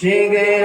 সিংহের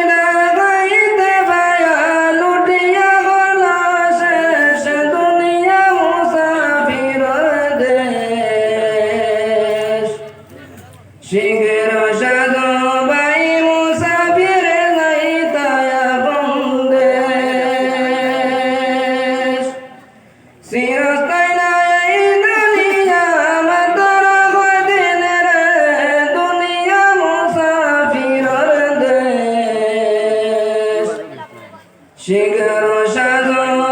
শিখের সাধু ভাই মুসাফির নাই তায়া বন্দে সিরস্তায় নাই দুনিয়া মাতর কদিন রে দুনিয়া সাধু